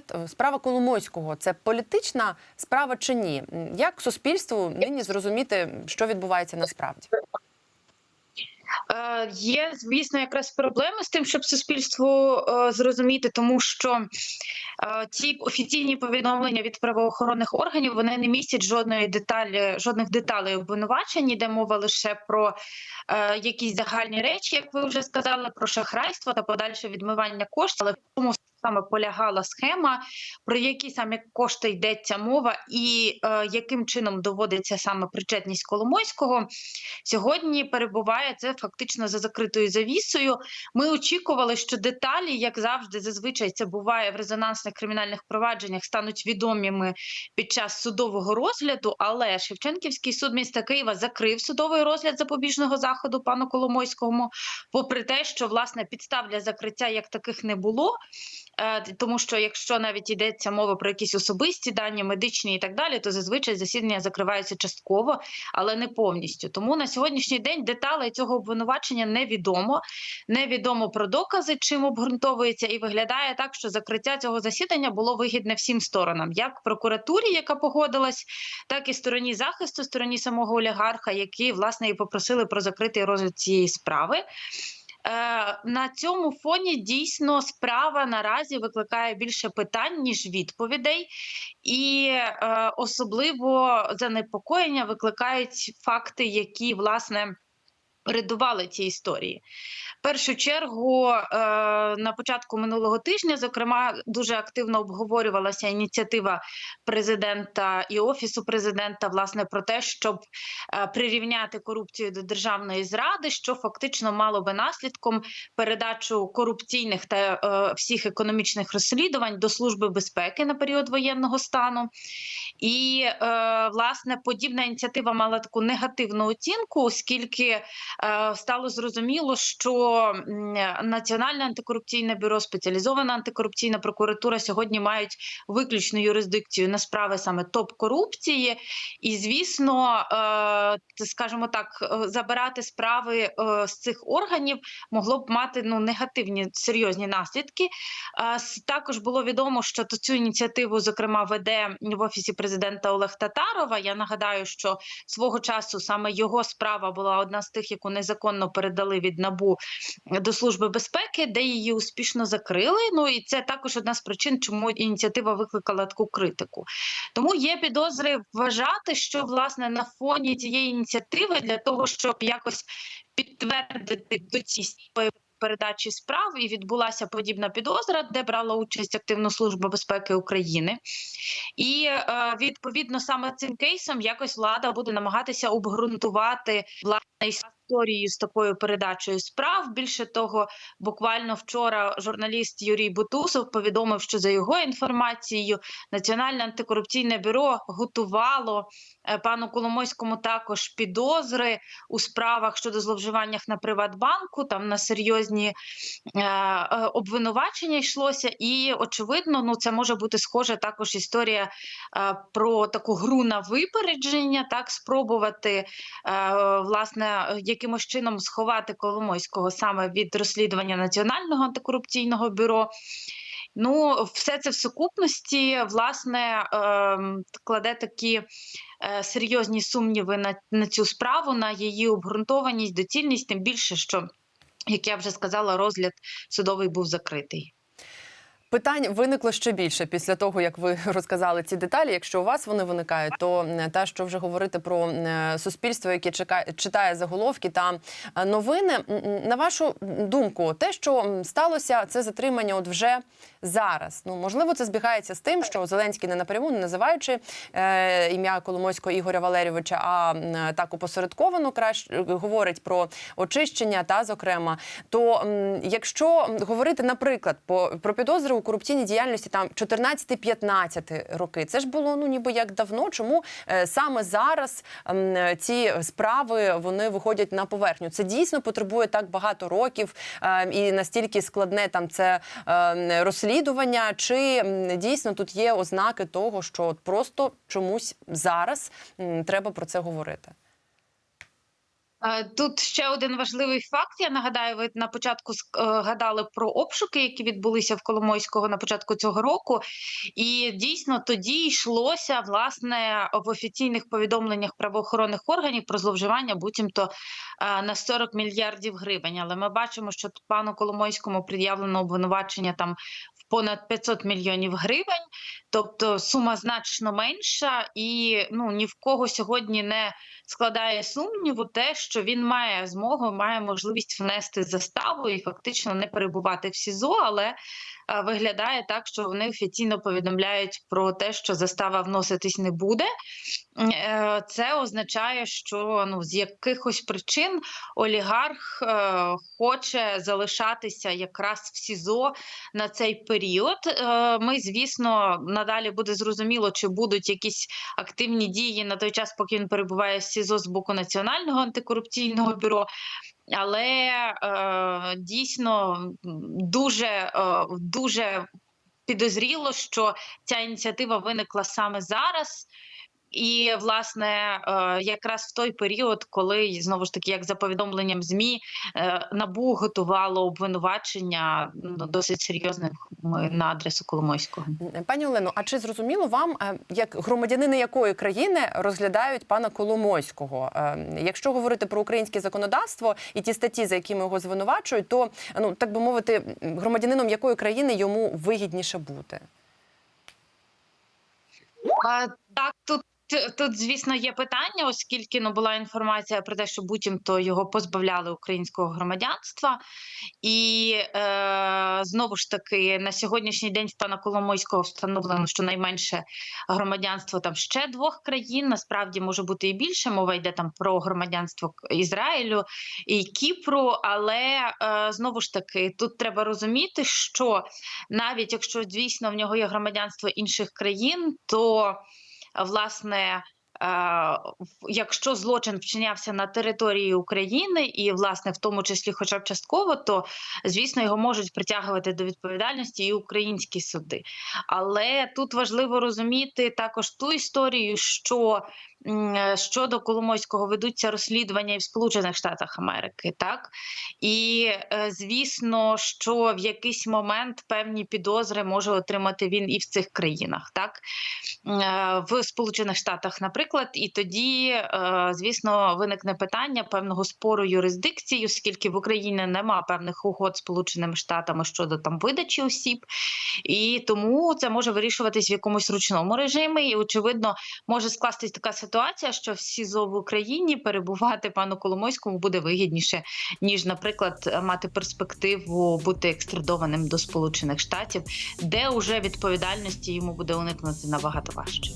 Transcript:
погляд, е, справа Коломойського це політична справа чи ні? Як суспільству нині зрозуміти, що відбувається насправді? Е, Є, звісно, якраз проблеми з тим, щоб суспільству е, зрозуміти, тому що е, ці офіційні повідомлення від правоохоронних органів вони не містять жодної деталі, жодних деталей обвинувачень, йде мова лише про е, якісь загальні речі, як ви вже сказали, про шахрайство та подальше відмивання коштів, але в тому саме полягала схема, про які саме кошти йдеться мова, і е, яким чином доводиться саме причетність Коломойського. Сьогодні перебуває це фактично за закритою завісою. Ми очікували, що деталі, як завжди, зазвичай це буває в резонансних кримінальних провадженнях, стануть відомими під час судового розгляду. Але Шевченківський суд міста Києва закрив судовий розгляд запобіжного заходу пану Коломойському, попри те, що власне підстав для закриття як таких не було. Е, Тому що якщо навіть йдеться мова про якісь особисті дані, медичні і так далі, то зазвичай засідання закриваються частково, але не повністю. Тому на сьогоднішній день деталей цього обвинувачення невідомо. Невідомо про докази, чим обґрунтовується, і виглядає так, що закриття цього засідання було вигідне всім сторонам, як прокуратурі, яка погодилась, так і стороні захисту, стороні самого олігарха, які власне і попросили про закритий розгляд цієї справи. Е, На цьому фоні дійсно справа наразі викликає більше питань ніж відповідей, і е, особливо занепокоєння викликають факти, які власне передували цій історії. Першу чергу е, на початку минулого тижня, зокрема, дуже активно обговорювалася ініціатива президента і офісу президента, власне, про те, щоб е, прирівняти корупцію до державної зради, що фактично мало би наслідком передачу корупційних та е, всіх економічних розслідувань до служби безпеки на період воєнного стану. І власне подібна ініціатива мала таку негативну оцінку, оскільки стало зрозуміло, що Національне антикорупційне бюро, спеціалізована антикорупційна прокуратура сьогодні мають виключну юрисдикцію на справи саме топ-корупції, і звісно, е, скажімо так, е, забирати справи е, з цих органів могло б мати ну негативні серйозні наслідки. Е, Також було відомо, що цю ініціативу, зокрема, веде в офісі президента Олег Татарова. Я нагадаю, що свого часу саме його справа була одна з тих, яку незаконно передали від набу до служби безпеки, де її успішно закрили. Ну і це також одна з причин, чому ініціатива викликала таку критику. Тому є підозри вважати, що власне на фоні цієї ініціативи для того, щоб якось підтвердити доцільність передачі справ і відбулася подібна підозра, де брала участь активно служба безпеки України. І е, відповідно саме цим кейсом якось влада буде намагатися обґрунтувати власне історію з такою передачею справ. Більше того, буквально вчора журналіст Юрій Бутусов повідомив, що за його інформацією Національне антикорупційне бюро готувало е, пану Коломойському також підозри у справах щодо зловживаннях на Приватбанку. Там на серйозні е, е, обвинувачення йшлося, і очевидно, ну це може бути схожа також історія про таку гру на випередження, так спробувати власне якимось чином сховати Коломойського саме від розслідування Національного антикорупційного бюро. Ну, все це в сукупності власне ем, кладе такі е, серйозні сумніви на, на цю справу, на її обґрунтованість, доцільність, тим більше, що, як я вже сказала, розгляд судовий був закритий. Питань виникло ще більше після того, як ви розказали ці деталі. Якщо у вас вони виникають, то те, що вже говорити про суспільство, яке чекає, читає заголовки та е, новини. На вашу думку, те, що сталося, це затримання, от вже зараз. Ну можливо, це збігається з тим, що Зеленський не напряму, не називаючи е, ім'я Коломойського Ігоря Валерійовича, а м, так опосередковано краще говорить про очищення, та зокрема, то м, якщо говорити, наприклад, по про підозри у корупційній діяльності там 14-15 роки, це ж було ну ніби як давно. Чому е, саме зараз м, ці справи вони виходять на поверхню? Це дійсно потребує так багато років е, і настільки складне там це е, розслідування, чи дійсно тут є ознаки того, що просто чомусь зараз треба про це говорити? Тут ще один важливий факт. Я нагадаю, ви на початку ск- е, про обшуки, які відбулися в Коломойського на початку цього року. І дійсно тоді йшлося власне в офіційних повідомленнях правоохоронних органів про зловживання буцімто е, на 40 мільярдів гривень. Але ми бачимо, що пану Коломойському пред'явлено обвинувачення там понад 500 мільйонів гривень, тобто сума значно менша, і ну ні в кого сьогодні не складає сумніву те, що він має змогу, має можливість внести заставу і фактично не перебувати в СІЗО, але виглядає так, що вони офіційно повідомляють про те, що застава вноситись не буде. Е, Це означає, що ну з якихось причин олігарх е, хоче залишатися якраз в СІЗО на цей період. Е, Ми, звісно, надалі буде зрозуміло, чи будуть якісь активні дії на той час, поки він перебуває в СІЗО з боку Національного антикорупційного бюро. Але е, дійсно дуже, е, дуже підозріло, що ця ініціатива виникла саме зараз. І, власне, е, якраз в той період, коли знову ж таки, як за повідомленням ЗМІ, е, набу готувало обвинувачення ну, досить серйозних на адресу Коломойського. Пані Олено, а чи зрозуміло вам, е, як громадянини якої країни розглядають пана Коломойського? Якщо говорити про українське законодавство і ті статті, за якими його звинувачують, то ну так би мовити, громадянином якої країни йому вигідніше бути? А, так, тут. Тут, звісно, є питання, оскільки ну була інформація про те, що буцімто його позбавляли українського громадянства, і е, знову ж таки на сьогоднішній день в пана Коломойського встановлено, що найменше громадянство там ще двох країн. Насправді може бути і більше. Мова йде там про громадянство Ізраїлю і Кіпру. Але е, знову ж таки, тут треба розуміти, що навіть якщо звісно в нього є громадянство інших країн, то власне. е, Якщо злочин вчинявся на території України і, власне, в тому числі, хоча б частково, то звісно його можуть притягувати до відповідальності і українські суди. Але тут важливо розуміти також ту історію, що щодо Коломойського ведуться розслідування і в Сполучених Штатах Америки, так? І е, звісно, що в якийсь момент певні підозри може отримати він і в цих країнах, так? Е, в Сполучених Штатах, наприклад, і тоді, е, звісно, виникне питання певного спору юрисдикції, оскільки в Україні нема певних угод Сполученими Штатами щодо там видачі осіб, і тому це може вирішуватись в якомусь ручному режимі. І очевидно, може скластись така ситуація, що в СІЗО в Україні перебувати пану Коломойському буде вигідніше, ніж, наприклад, мати перспективу бути екстрадованим до Сполучених Штатів, де вже відповідальності йому буде уникнути набагато важче.